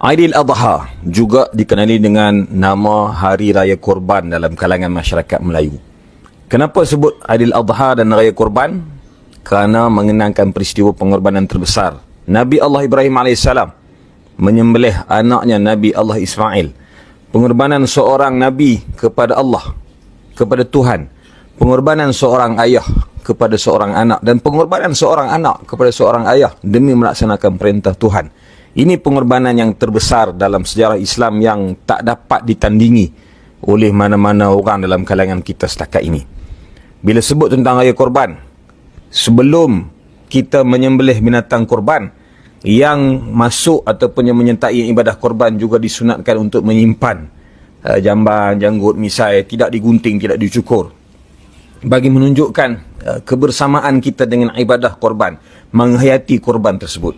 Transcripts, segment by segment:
Aidil Adha juga dikenali dengan nama Hari Raya Korban dalam kalangan masyarakat Melayu. Kenapa sebut Aidil Adha dan Raya Korban? Kerana mengenangkan peristiwa pengorbanan terbesar. Nabi Allah Ibrahim AS menyembelih anaknya Nabi Allah Ismail. Pengorbanan seorang Nabi kepada Allah, kepada Tuhan. Pengorbanan seorang ayah kepada seorang anak. Dan pengorbanan seorang anak kepada seorang ayah demi melaksanakan perintah Tuhan. Ini pengorbanan yang terbesar dalam sejarah Islam yang tak dapat ditandingi oleh mana-mana orang dalam kalangan kita setakat ini. Bila sebut tentang raya korban, sebelum kita menyembelih binatang korban, yang masuk ataupun yang menyertai ibadah korban juga disunatkan untuk menyimpan uh, jamban, janggut, misai, tidak digunting, tidak dicukur. Bagi menunjukkan uh, kebersamaan kita dengan ibadah korban, menghayati korban tersebut.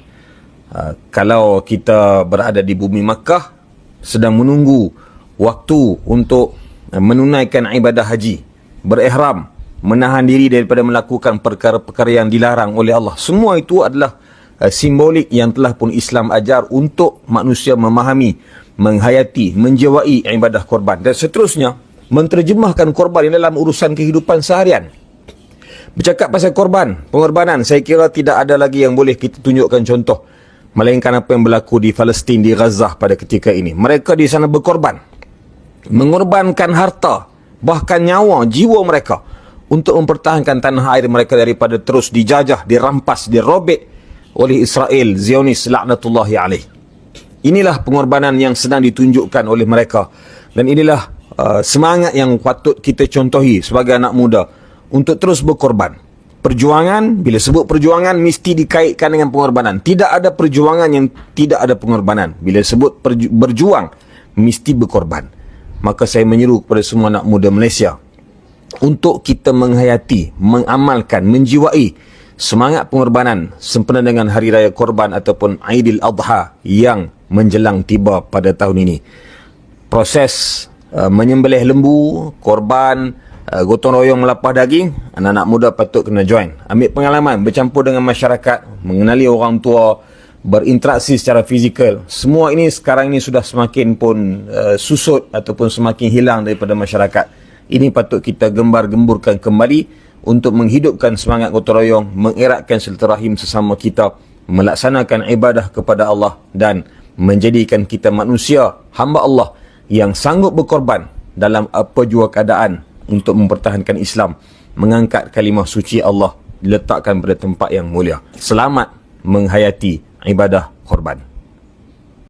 Ah, kalau kita berada di bumi Makkah sedang menunggu waktu untuk uh, menunaikan ibadah haji berihram menahan diri daripada melakukan perkara-perkara yang dilarang oleh Allah. Semua itu adalah uh, simbolik yang telah pun Islam ajar untuk manusia memahami menghayati menjiwai ibadah korban. Dan seterusnya menterjemahkan korban dalam urusan kehidupan seharian bercakap pasal korban pengorbanan saya kira tidak ada lagi yang boleh kita tunjukkan contoh melainkan apa yang berlaku di Palestin di Gaza pada ketika ini. Mereka di sana berkorban. Mengorbankan harta, bahkan nyawa, jiwa mereka untuk mempertahankan tanah air mereka daripada terus dijajah, dirampas, dirobek oleh Israel, Zionis laknatullahi alaih. Inilah pengorbanan yang sedang ditunjukkan oleh mereka dan inilah uh, semangat yang patut kita contohi sebagai anak muda untuk terus berkorban. Perjuangan bila sebut perjuangan mesti dikaitkan dengan pengorbanan. Tidak ada perjuangan yang tidak ada pengorbanan. Bila sebut berjuang mesti berkorban. Maka saya menyeru kepada semua anak muda Malaysia untuk kita menghayati mengamalkan menjiwai semangat pengorbanan sempena dengan hari raya korban ataupun Aidil Adha yang menjelang tiba pada tahun ini. Proses uh, menyembelih lembu korban uh, gotong royong melapah daging, anak-anak muda patut kena join. Ambil pengalaman, bercampur dengan masyarakat, mengenali orang tua, berinteraksi secara fizikal. Semua ini sekarang ini sudah semakin pun uh, susut ataupun semakin hilang daripada masyarakat. Ini patut kita gembar-gemburkan kembali untuk menghidupkan semangat gotong royong, mengeratkan silaturahim sesama kita, melaksanakan ibadah kepada Allah dan menjadikan kita manusia, hamba Allah yang sanggup berkorban dalam apa jua keadaan untuk mempertahankan Islam, mengangkat kalimah suci Allah diletakkan pada tempat yang mulia. Selamat menghayati ibadah korban.